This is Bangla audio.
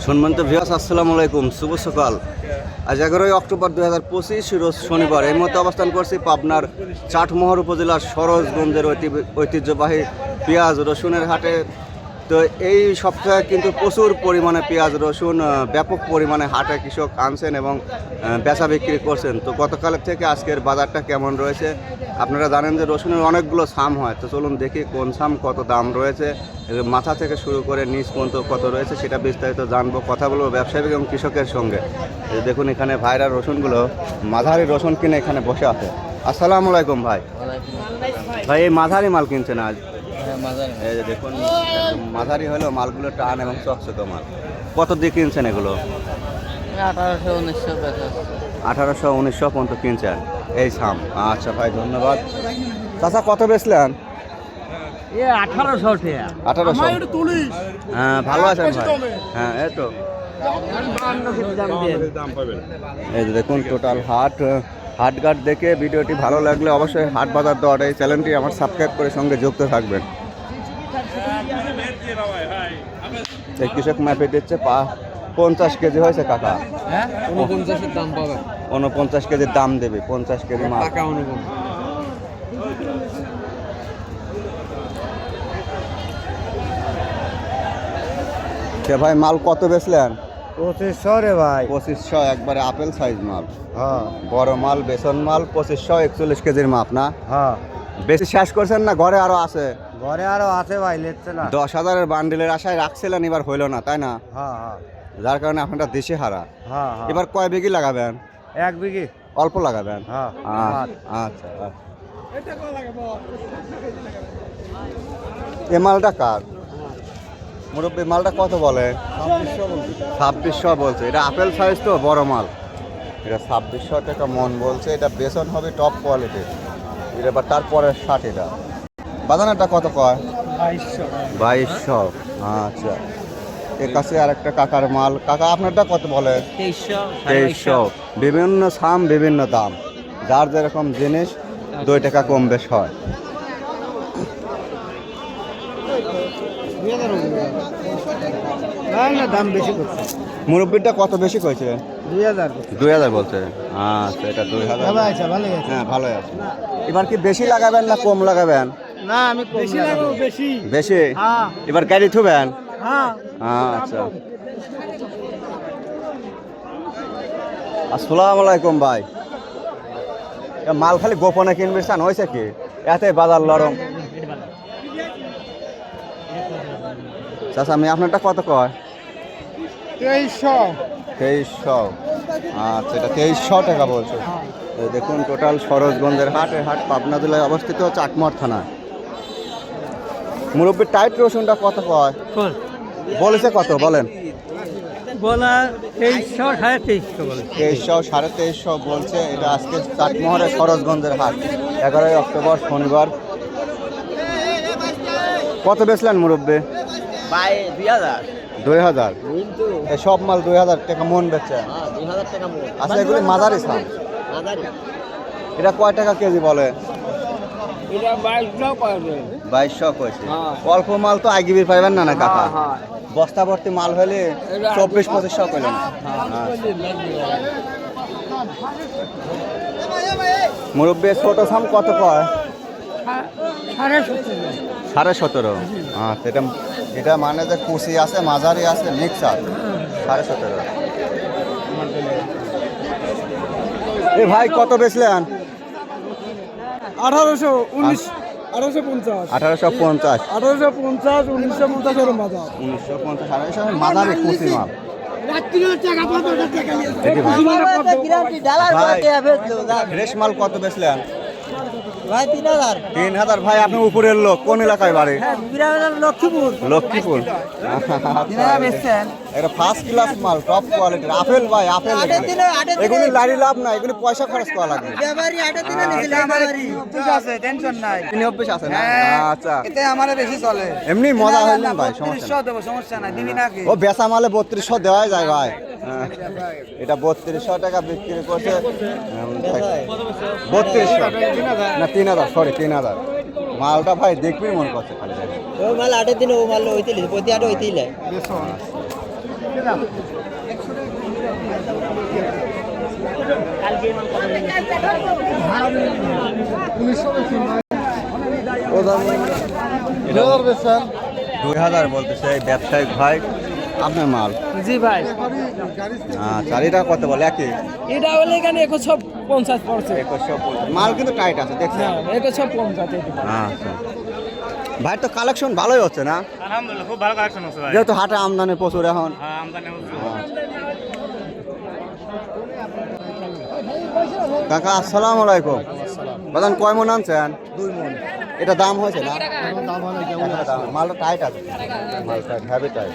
সম্মানিত ভিয়াস আসসালামু আলাইকুম, শুভ সকাল। আজ এগারোই অক্টোবর দুই হাজার পঁচিশ, রোজ শনিবার। এই মধ্যে অবস্থান করছি পাবনার চাটমোহর উপজেলার সরোজগঞ্জের ঐতি- ঐতিহ্যবাহী পেঁয়াজ রসুনের হাটে। তো এই সপ্তাহে কিন্তু প্রচুর পরিমাণে পেঁয়াজ রসুন ব্যাপক পরিমাণে হাটে কৃষক আনছেন এবং বেচা বিক্রি করছেন। তো গতকালের থেকে আজকের বাজারটা কেমন রয়েছে? আপনারা জানেন যে রসুনের অনেকগুলো সাম হয়। তো চলুন দেখি কোন সাম কত দাম রয়েছে। মাথা থেকে শুরু করে নিচ পর্যন্ত কত রয়েছে সেটা বিস্তারিত জানব কথা বলব ব্যবসায়ী এবং কৃষকের সঙ্গে। দেখুন এখানে ভাইরা রসুনগুলো মাঝারি রসুন কিনে এখানে বসে আছে। আসসালামু আলাইকুম ভাই। ভাই এই মাঝারি মাল কিনছেন আজ? এই যে দেখুন মাঝারি হলো মালগুলো টান এবং চকচকে মাল। কত দিয়ে কিনছেন এগুলো? আঠারোশো উনিশশো আঠারোশো উনিশশো পর্যন্ত কিনছেন। এই সাম আচ্ছা ভাই ধন্যবাদ। চাচা কত বেচলেন? এ আঠারোশো আঠারোশো। হ্যাঁ ভালো আছেন ভাই। হ্যাঁ এই তো। এই যে দেখুন টোটাল হাট হাট ঘাট দেখে ভিডিওটি ভালো লাগলে অবশ্যই হাট বাজার দর এই চ্যানেলটি আমার সাবস্ক্রাইব করে সঙ্গে যুক্ত থাকবেন। এই কৃষক ম্যাপে দিচ্ছে পা পঞ্চাশ কেজি হয়েছে কাকা। হ্যাঁ? উনপঞ্চাশের দাম পাবে। উনপঞ্চাশ কেজির দাম দেবে পঞ্চাশ কেজি মাল। টাকা সে ভাই মাল কত বেচলেন? পঁচিশশো রে ভাই। পঁচিশশো একবারে আপেল সাইজ মাল। হ্যাঁ। বড় মাল বেসন মাল পঁচিশশো একচল্লিশ কেজির মাপ না? হ্যাঁ। বেশি শেষ করছেন না ঘরে আরও আছে? ঘরে আরও আছে ভাই লেটছে না। দশ হাজারের বান্ডিলের আশায় রাখছিলেন এবার হইল না তাই না? হ্যাঁ হ্যাঁ। যার কারণে আপনারা দেশে হারা। হ্যাঁ হ্যাঁ। এবার কয় বিঘি লাগাবেন? এক বিঘি। অল্প লাগাবেন? হ্যাঁ। আচ্ছা আচ্ছা আচ্ছা। এ মালটা কার? মুরব্বী মালটা কত বলে? ছাব্বিশশো বলছে। এটা আপেল সাইজ তো বড় মাল। এটা ছাব্বিশশো টাকা মন বলছে। এটা বেসন হবে টপ কোয়ালিটির এটা এবার তারপরে ষাট এটা। বাদানাটা কত কয়? বাইশশো। আচ্ছা। এর কাছে আর একটা কাকার মাল। কাকা আপনারটা কত বলে? তেইশশো বিভিন্ন সাম বিভিন্ন দাম। যার যেরকম জিনিস দুই টাকা কম বেশ হয়। দাম বেশি মুরব্বিটা কত বেশি কইছে? দুই হাজার বলছে। আচ্ছা এটা দুই হাজার। হ্যাঁ ভালোই আছে। এবার কি বেশি লাগাবেন না কম লাগাবেন? না আমি বেশি লাগাবো বেশি? বেশি? হ্যাঁ। এবার গাড়ি থুবেন? হ্যাঁ। আচ্ছা। আসসালামু আলাইকুম ভাই। মাল খালি গোপনে কিনবি চান হয়েছে কি? এতে বাজার লরম। চাচা আমি আপনারটা কত কয়? তেইশশো। তেইশশো। আচ্ছা এটা তেইশশো টাকা বলছো। দেখুন টোটাল সরোজগঞ্জের হাট হাট পাবনা জেলায় অবস্থিত চাটমর থানায় মুরব্বীর টাইট রসুনটা কত কয় বলেছে কত বলেন। বলা তেইশশো সাড়ে তেইশশো বলে। তেইশশো সাড়ে তেইশশো বলছে এটা আজকে চাটমোহরের সরোজগঞ্জের হাট এগারোই অক্টোবর শনিবার। কত বেচলেন মুরব্বী? দুই হাজার। এই সব মাল দুই হাজার টাকা মন বেচছে হ্যাঁ আচ্ছা এগুলি মাঝারি সাম এটা কয় টাকা কেজি বলে? বাইশশো বাইশশো হ্যাঁ। অল্প মাল তো আগিবি পাইবেন না না কাকা? হ্যাঁ। বস্তা ভর্তি মাল হলে চব্বিশ পঁচিশশো কইলেন। মুরব্বী ছোট সাম কত কয় সাড়ে সতেরো। আচ্ছা এটা এটা মানে যে কুচি আছে মাঝারি আছে মিক্সার। সাড়ে সতেরো। এ ভাই কত বেচলেন? আঠারোশো উনিশ আঠারোশো পঞ্চাশ। আঠারোশো পঞ্চাশ। আঠারোশো পঞ্চাশ উনিশশো পঞ্চাশ বাজার। উনিশশো পঞ্চাশ আঠারোশো মাঝারি কুচি মাল ভাই। কত বেচলেন? ভাই তিন হাজার। তিন হাজার। ভাই আপনি উপরের লোক। কোন এলাকায় বাড়ি? লক্ষ্মীপুর। লক্ষ্মীপুর। এটা ফার্স্ট ক্লাস মাল টপ কোয়ালিটির আপেল ভাই আপেল এগুলি। লাড়ি লাভ না এগুলি পয়সা খরচ করা লাগবে আছে না? আচ্ছা। এমনি মজা হইলেন ভাই সমস্যা। ও বেচা মালে বত্রিশশো দেওয়াই যায় ভাই। হ্যাঁ। এটা বত্রিশশো টাকা বিক্রি করছে। বত্রিশশো। না তিন হাজার সরি তিন হাজার। মালটা ভাই দেখবি মনে করছে খালি ও মাল আটের দিন ও মাল ওইতে পঁয়তি আটে ওইতেই দুই হাজার বলতেছে এই ব্যবসায়িক ভাই। আপনার মাল? জি ভাই। হ্যাঁ চারিটা কত বলে? একই এটা হলে এখানে একশো পঞ্চাশ পড়ছে। পঞ্চাশ। মাল কিন্তু টাইট আছে দেখছেন? একশো পঞ্চাশ আচ্ছা। ভাই তো কালেকশন ভালোই হচ্ছে না? আলহামদুলিল্লাহ খুব ভালো কালেকশন হচ্ছে ভাই। যেহেতু হাটে আমদানি প্রচুর এখন। হ্যাঁ আমদানি কাকা আসসালামু আলাইকুম। বাদান কয় মন আনছেন? দুই মন। এটা দাম হয়েছে না? মালটা টাইট আছে। মাল টাইট হ্যাভি টাইট